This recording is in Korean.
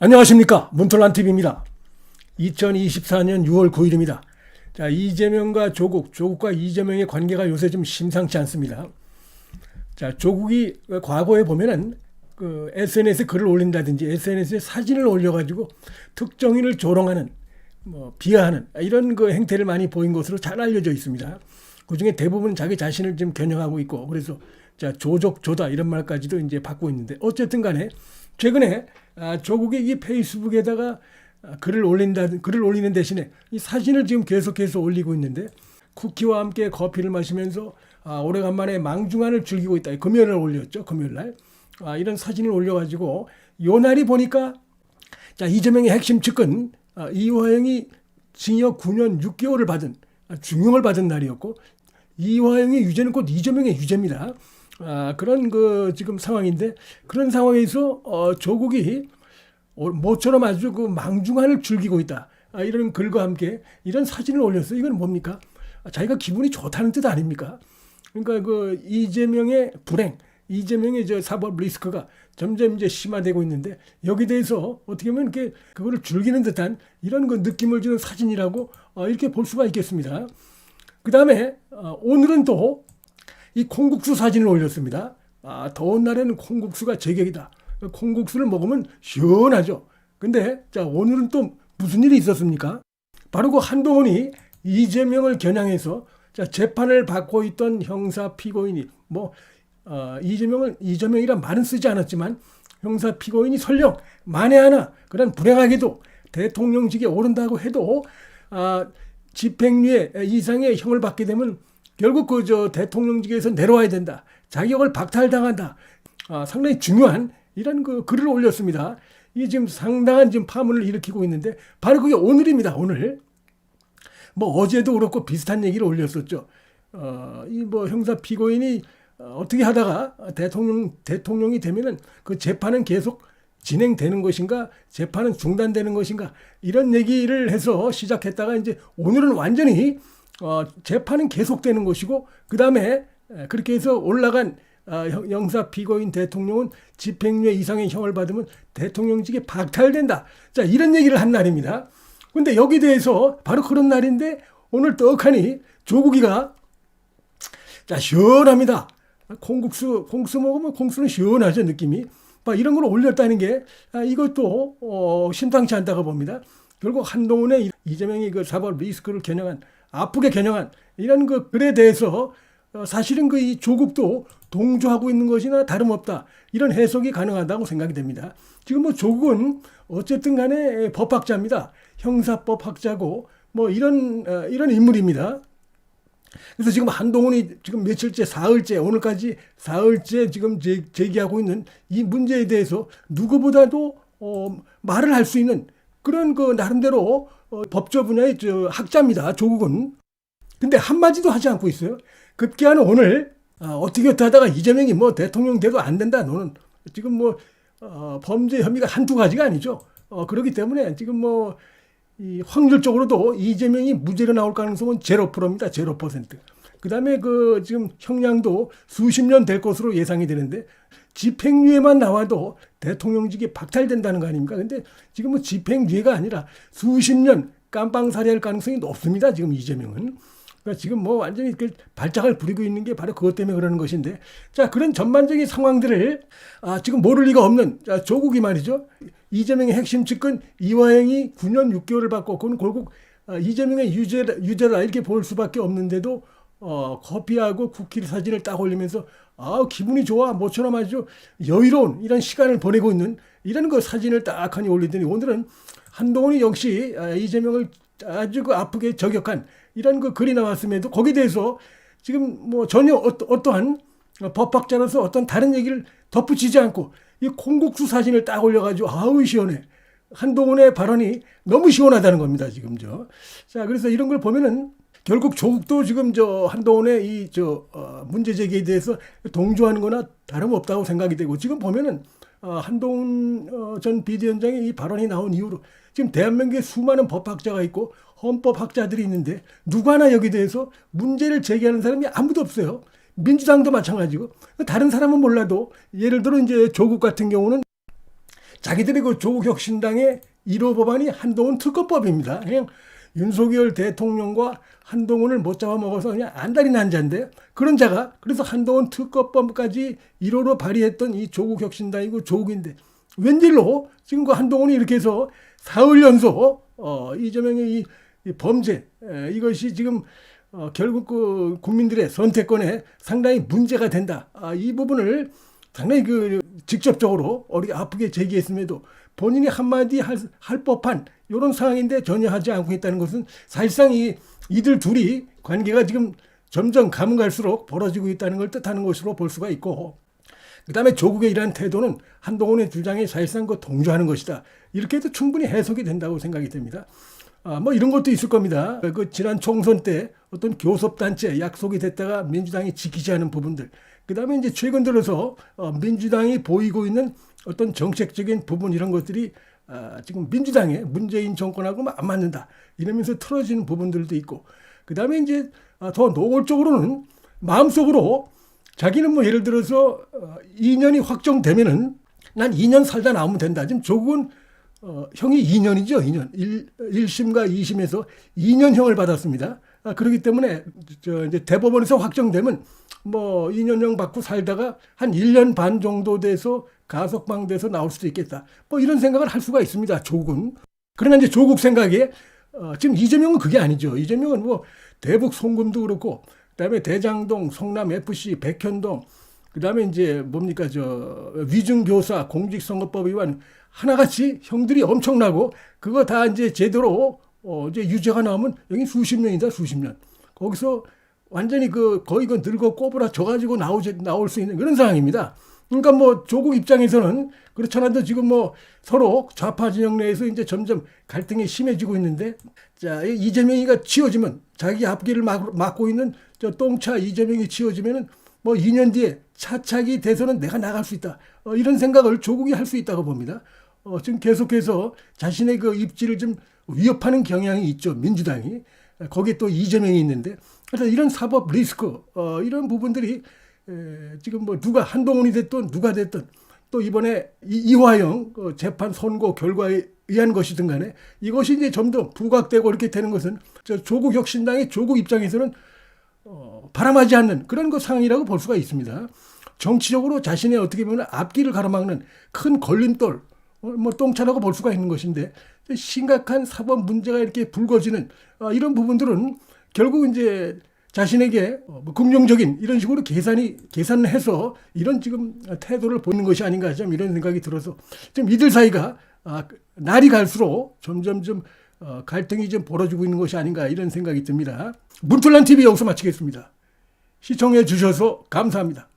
안녕하십니까 문톨란TV입니다. 2024년 6월 9일입니다. 자 이재명과 조국, 조국과 이재명의 관계가 요새 좀 심상치 않습니다. 자 조국이 과거에 보면은 그 SNS에 글을 올린다든지 SNS에 사진을 올려가지고 특정인을 조롱하는 뭐 비하하는 이런 그 행태를 많이 보인 것으로 잘 알려져 있습니다. 그 중에 대부분 자기 자신을 좀 겨냥하고 있고 그래서 자 조족 조다 이런 말까지도 이제 받고 있는데 어쨌든 간에 최근에 아, 조국이 이 페이스북에다가 아, 글을 올린다 글을 올리는 대신에 이 사진을 지금 계속해서 올리고 있는데 쿠키와 함께 커피를 마시면서 아, 오래간만에 망중한을 즐기고 있다. 금요일을 올렸죠. 금요일 날. 아, 이런 사진을 올려가지고 요 날이 보니까 자 이재명의 핵심 측근 아, 이화영이 징역 9년 6개월을 받은 아, 중형을 받은 날이었고 이화영의 유죄는 곧 이재명의 유죄입니다. 아, 그런 그 지금 상황인데 그런 상황에서 어, 조국이 어, 모처럼 아주 그 망중한을 즐기고 있다. 아, 이런 글과 함께 이런 사진을 올렸어요. 이건 뭡니까? 아, 자기가 기분이 좋다는 뜻 아닙니까? 그러니까 그 이재명의 불행, 이재명의 저 사법 리스크가 점점 이제 심화되고 있는데 여기 대해서 어떻게 보면 이렇게 그거를 즐기는 듯한 이런 그 느낌을 주는 사진이라고 어, 이렇게 볼 수가 있겠습니다. 그 다음에 어, 오늘은 또 이 콩국수 사진을 올렸습니다. 아, 더운 날에는 콩국수가 제격이다. 콩국수를 먹으면 시원하죠. 근데 자 오늘은 또 무슨 일이 있었습니까? 바로 그 한동훈이 이재명을 겨냥해서 자 재판을 받고 있던 형사 피고인이 뭐 어, 이재명을 이재명이란 말은 쓰지 않았지만 형사 피고인이 설령 만에 하나 그런 불행하게도 대통령직에 오른다고 해도 아, 집행유예 이상의 형을 받게 되면 결국 그 저 대통령직에서 내려와야 된다. 자격을 박탈당한다. 아, 상당히 중요한 이런 그 글을 올렸습니다. 이게 지금 상당한 지금 파문을 일으키고 있는데 바로 그게 오늘입니다. 오늘. 뭐 어제도 그렇고 비슷한 얘기를 올렸었죠. 어, 이 뭐 형사 피고인이 어, 어떻게 하다가 대통령 대통령이 되면은 그 재판은 계속 진행되는 것인가 재판은 중단되는 것인가 이런 얘기를 해서 시작했다가 이제 오늘은 완전히 어, 재판은 계속되는 것이고 그 다음에 그렇게 해서 올라간 어, 형- 형사 피고인 대통령은 집행유예 이상의 형을 받으면 대통령직에 박탈된다. 자 이런 얘기를 한 날입니다. 근데 여기 대해서 바로 그런 날인데 오늘 떡하니 조국이가 자 시원합니다. 콩국수 콩국수 먹으면 콩국수는 시원하죠 느낌이. 막 이런 걸 올렸다는 게 아, 이것도 어, 심상치 않다고 봅니다. 결국 한동훈의 이- 이재명이 그 사법 리스크를 겨냥한 아프게 겨냥한 이런 그 글에 대해서 어, 사실은 그 이 조국도 동조하고 있는 것이나 다름없다 이런 해석이 가능하다고 생각이 됩니다. 지금 뭐 조국은 어쨌든 간에 법학자입니다. 형사법 학자고 뭐 이런 어, 이런 인물입니다. 그래서 지금 한동훈이 지금 며칠째 사흘째 오늘까지 사흘째 지금 제, 제기하고 있는 이 문제에 대해서 누구보다도 어, 말을 할 수 있는 그런 그 나름대로 어, 법조 분야의 저 학자입니다. 조국은. 근데 한마디도 하지 않고 있어요. 급기야는 오늘 아, 어떻게 어떻게 하다가 이재명이 뭐 대통령 돼도 안 된다. 너는 지금 뭐 어, 범죄 혐의가 한두 가지가 아니죠. 어, 그렇기 때문에 지금 뭐 이 확률적으로도 이재명이 무죄로 나올 가능성은 제로 프로입니다. 제로 퍼센트. 그다음에 그 지금 형량도 수십 년 될 것으로 예상이 되는데 집행유예만 나와도 대통령직이 박탈된다는 거 아닙니까? 근데 지금 뭐 집행유예가 아니라 수십 년 깜빵살이할 가능성이 높습니다. 지금 이재명은. 그러니까 지금 뭐 완전히 그 발작을 부리고 있는 게 바로 그것 때문에 그러는 것인데 자 그런 전반적인 상황들을 아, 지금 모를 리가 없는 자, 조국이 말이죠 이재명의 핵심 측근 이화영이 9년 6개월을 받고 그건 결국 아, 이재명의 유죄 유죄라 이렇게 볼 수밖에 없는데도 어, 커피하고 쿠키 사진을 딱 올리면서 아 기분이 좋아 모처럼 아주 여유로운 이런 시간을 보내고 있는 이런 그 사진을 딱 하니 올리더니 오늘은 한동훈이 역시 아, 이재명을 아주 그 아프게 저격한 이런 그 글이 나왔음에도 거기에 대해서 지금 뭐 전혀 어떠, 어떠한 법학자로서 어떤 다른 얘기를 덧붙이지 않고 이 콩국수 사진을 딱 올려가지고 아우 시원해. 한동훈의 발언이 너무 시원하다는 겁니다 지금 저. 자 그래서 이런 걸 보면은 결국 조국도 지금 저 한동훈의 이저 어, 문제 제기에 대해서 동조하는 거나 다름없다고 생각이 되고 지금 보면은 어, 한동훈 어, 전 비대위원장의 이 발언이 나온 이후로 지금 대한민국에 수많은 법학자가 있고 헌법학자들이 있는데 누구 하나 여기 대해서 문제를 제기하는 사람이 아무도 없어요. 민주당도 마찬가지고 다른 사람은 몰라도 예를 들어 이제 조국 같은 경우는 자기들의 그 조국 혁신당의 1호 법안이 한동훈 특검법입니다. 그냥 윤석열 대통령과 한동훈을 못 잡아먹어서 그냥 안달이 난 자인데 그런 자가 그래서 한동훈 특검법까지 1호로 발의했던 이 조국 혁신당이고 조국인데 웬일로 지금 그 한동훈이 이렇게 해서 사흘 연속 어, 이재명의 이, 이 범죄 에, 이것이 지금 어, 결국 그 국민들의 선택권에 상당히 문제가 된다. 아, 이 부분을 상당히 그 직접적으로 어리 아프게 제기했음에도 본인이 한마디 할, 할 법한 이런 상황인데 전혀 하지 않고 있다는 것은 사실상 이 이들 둘이 관계가 지금 점점 가면 갈수록 벌어지고 있다는 걸 뜻하는 것으로 볼 수가 있고 그다음에 조국의 이러한 태도는 한동훈의 주장에 사실상 그 동조하는 것이다. 이렇게 해도 충분히 해석이 된다고 생각이 됩니다. 아, 뭐 이런 것도 있을 겁니다. 그 지난 총선 때 어떤 교섭단체 약속이 됐다가 민주당이 지키지 않은 부분들. 그 다음에 이제 최근 들어서 어, 민주당이 보이고 있는 어떤 정책적인 부분 이런 것들이 아, 지금 민주당의 문재인 정권하고 안 맞는다. 이러면서 틀어지는 부분들도 있고. 그 다음에 이제 아, 더 노골적으로는 마음속으로 자기는 뭐 예를 들어서 어, 2년이 확정되면은 난 2년 살다 나오면 된다. 지금 조국은 어, 형이 2년이죠. 2년. 1, 1심과 2심에서 2년형을 받았습니다. 아, 그렇기 때문에 저 이제 대법원에서 확정되면 뭐 2년형 받고 살다가 한 1년 반 정도 돼서 가석방돼서 나올 수도 있겠다. 뭐 이런 생각을 할 수가 있습니다. 조국은. 그러나 이제 조국 생각에 어, 지금 이재명은 그게 아니죠. 이재명은 뭐 대북 송금도 그렇고 그다음에 대장동, 성남 FC, 백현동 그다음에 이제 뭡니까 저 위증교사, 공직선거법 위반 하나같이 형들이 엄청나고 그거 다 이제 제대로 어 이제 유죄가 나오면 여기 수십 년이다 수십 년 거기서 완전히 그 거의 그 늙어 꼬부라 져 가지고 나오지 나올 수 있는 그런 상황입니다. 그러니까 뭐 조국 입장에서는 그렇잖아도 지금 뭐 서로 좌파 진영 내에서 이제 점점 갈등이 심해지고 있는데 자 이재명이가 치워지면 자기 앞길을 막, 막고 있는 저 똥차 이재명이 치워지면은 뭐 2년 뒤에 차차기 돼서는 내가 나갈 수 있다 어, 이런 생각을 조국이 할 수 있다고 봅니다. 어, 지금 계속해서 자신의 그 입지를 좀 위협하는 경향이 있죠 민주당이 거기에 또 이재명이 있는데 그래서 이런 사법 리스크 어, 이런 부분들이 에, 지금 뭐 누가 한동훈이 됐든 누가 됐든 또 이번에 이, 이화영 어, 재판 선고 결과에 의한 것이든 간에 이것이 이제 점점 부각되고 이렇게 되는 것은 저 조국 혁신당의 조국 입장에서는 어, 바람하지 않는 그런 그 상황이라고 볼 수가 있습니다. 정치적으로 자신의 어떻게 보면 앞길을 가로막는 큰 걸림돌, 어, 뭐 똥차라고 볼 수가 있는 것인데 심각한 사법 문제가 이렇게 불거지는 어, 이런 부분들은 결국 이제 자신에게 어, 뭐 긍정적인 이런 식으로 계산이 계산을 해서 이런 지금 태도를 보이는 것이 아닌가 좀 이런 생각이 들어서 좀 이들 사이가 아, 날이 갈수록 점점 좀 어, 갈등이 좀 벌어지고 있는 것이 아닌가 이런 생각이 듭니다. 문틀란 TV 여기서 마치겠습니다. 시청해 주셔서 감사합니다.